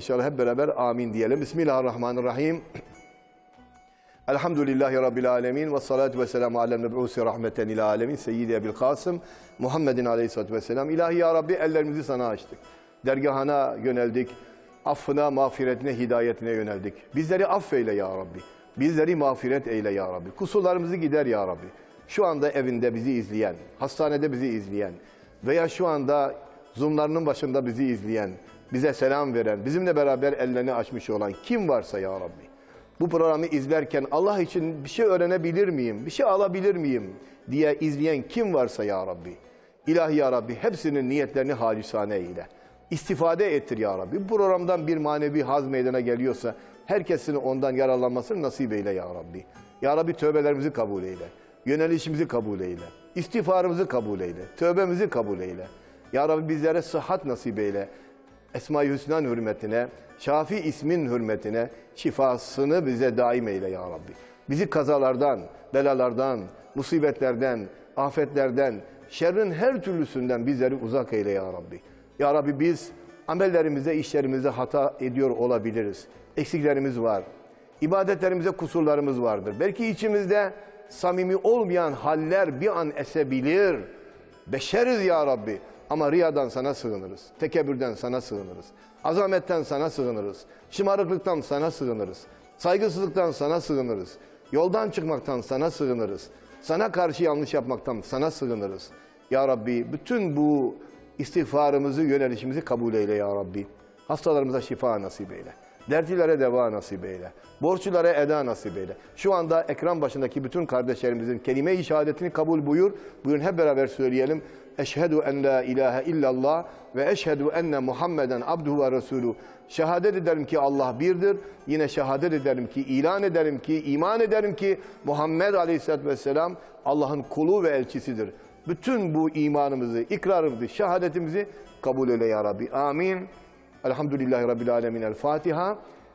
İnşallah hep beraber amin diyelim. Bismillahirrahmanirrahim. Elhamdülillahi Rabbil alemin ve salatu ve selamu alel meb'usi rahmeten ila alemin seyyidi ebil kasım Muhammedin aleyhissalatu vesselam. İlahi ya Rabbi ellerimizi sana açtık. Dergahına yöneldik. Affına, mağfiretine, hidayetine yöneldik. Bizleri affeyle ya Rabbi. Bizleri mağfiret eyle ya Rabbi. Kusurlarımızı gider ya Rabbi. Şu anda evinde bizi izleyen, hastanede bizi izleyen veya şu anda Zoom'larının başında bizi izleyen, bize selam veren, bizimle beraber ellerini açmış olan kim varsa ya Rabbi. Bu programı izlerken Allah için bir şey öğrenebilir miyim, bir şey alabilir miyim diye izleyen kim varsa ya Rabbi. İlahi ya Rabbi hepsinin niyetlerini halisane eyle. İstifade ettir ya Rabbi. Bu programdan bir manevi haz meydana geliyorsa herkesin ondan yararlanmasını nasip eyle ya Rabbi. Ya Rabbi tövbelerimizi kabul eyle. Yönelişimizi kabul eyle. İstiğfarımızı kabul eyle. Tövbemizi kabul eyle. Ya Rabbi bizlere sıhhat nasip eyle. Esma-i Hüsna'nın hürmetine, Şafi ismin hürmetine şifasını bize daim eyle ya Rabbi. Bizi kazalardan, belalardan, musibetlerden, afetlerden, şerrin her türlüsünden bizleri uzak eyle ya Rabbi. Ya Rabbi biz amellerimize, işlerimizde hata ediyor olabiliriz. Eksiklerimiz var. İbadetlerimize kusurlarımız vardır. Belki içimizde samimi olmayan haller bir an esebilir. Beşeriz ya Rabbi. Ama riyadan sana sığınırız. Tekebbürden sana sığınırız. Azametten sana sığınırız. Şımarıklıktan sana sığınırız. Saygısızlıktan sana sığınırız. Yoldan çıkmaktan sana sığınırız. Sana karşı yanlış yapmaktan sana sığınırız. Ya Rabbi bütün bu istiğfarımızı, yönelişimizi kabul eyle ya Rabbi. Hastalarımıza şifa nasip eyle. Dertlilere deva nasip eyle. Borçlulara eda nasip eyle. Şu anda ekran başındaki bütün kardeşlerimizin kelime-i şehadetini kabul buyur. Buyurun hep beraber söyleyelim. Eşhedü en la ilahe illallah ve eşhedü enne Muhammeden abduhu ve resulü. Şehadet ederim ki Allah birdir. Yine şehadet ederim ki, ilan ederim ki, iman ederim ki Muhammed Aleyhisselatü Vesselam Allah'ın kulu ve elçisidir. Bütün bu imanımızı, ikrarımızı, şehadetimizi kabul eyle ya Rabbi. Amin. Elhamdülillahi Rabbil Alemin. El Fatiha.